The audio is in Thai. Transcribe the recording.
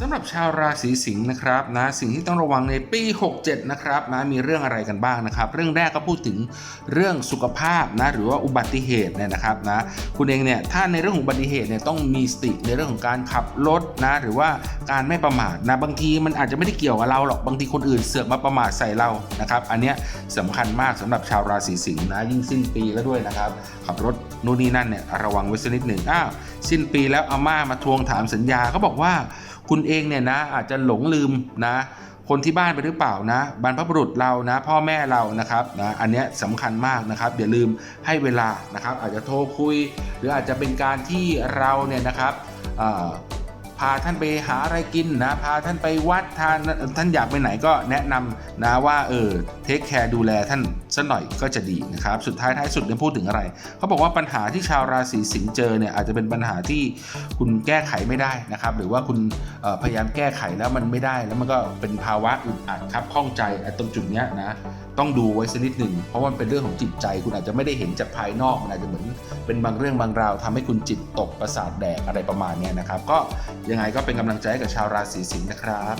สำหรับชาวราศีสิงห์นะครับนะสิ่งที่ต้องระวังในปี 67 นะครับนะมีเรื่องอะไรกันบ้างนะครับ เรื่องแรกก็พูดถึงเรื่องสุขภาพนะหรือว่าอุบัติเหตุเนี่ยนะครับนะคุณเองเนี่ยถ้าในเรื่องของอุบัติเหตุเนี่ยต้องมีสติในเรื่องของการขับรถนะหรือว่าการไม่ประมาทนะบางทีมันอาจจะไม่ได้เกี่ยวกับเราหรอกบางทีคนอื่นเสือกมาประมาทใส่เรานะครับ อันเนี้ยสำคัญมากสำหรับชาวราศีสิงห์นะยิ่งสิ้นปีแล้วด้วยนะครับขับรถนู่นนี่นั่นเนี่ยระวังไว้สักนิดหนึ่งอ้าวสิ้นปีแล้วอาม่ามาทวงถามสัญญาเขาบอกว่า คุณเองเนี่ยนะอาจจะหลงลืมนะคนที่บ้านไปหรือเปล่านะบรรพบุรุษเรานะ พ่อแม่เรานะครับนะอันนี้ยสำคัญมากนะครับอย่าลืมให้เวลานะครับ อาจจะโทรคุย หรืออาจจะเป็นการที่เราเนี่ยนะครับาท่านไปหาอะไรกินนะพาท่านไปวัดทานท่านอยากไปไหนก็แนะนำนะว่าเออเทคแคร์ดูแลท่านสักหน่อยก็จะดีนะครับสุดท้ายท้ายสุดเนี่ยพูดถึงอะไรเขาบอกว่าปัญหาที่ชาวราศีสิงห์เจอเนี่ยอาจจะเป็นปัญหาที่คุณแก้ไขไม่ได้นะครับหรือว่าคุณออพยายามแก้ไขแล้วมันไม่ได้ แล้วมันก็เป็นภาวะอึดอัดครับข้องใจตรงจุดเนี้ยนะต้องดูไว้สักนิดหนึ่งเพราะว่ามันเป็นเรื่องของจิตใจ คุณอาจจะไม่ได้เห็นจากภายนอกมันอาจจะเหมือนเป็นบางเรื่องบางราวทำให้คุณจิตตกประสาทแดกอะไรประมาณเนี้ยนะครับก็ยังไงก็เป็นกำลังใจให้กับชาวราศีสิงห์นะครับ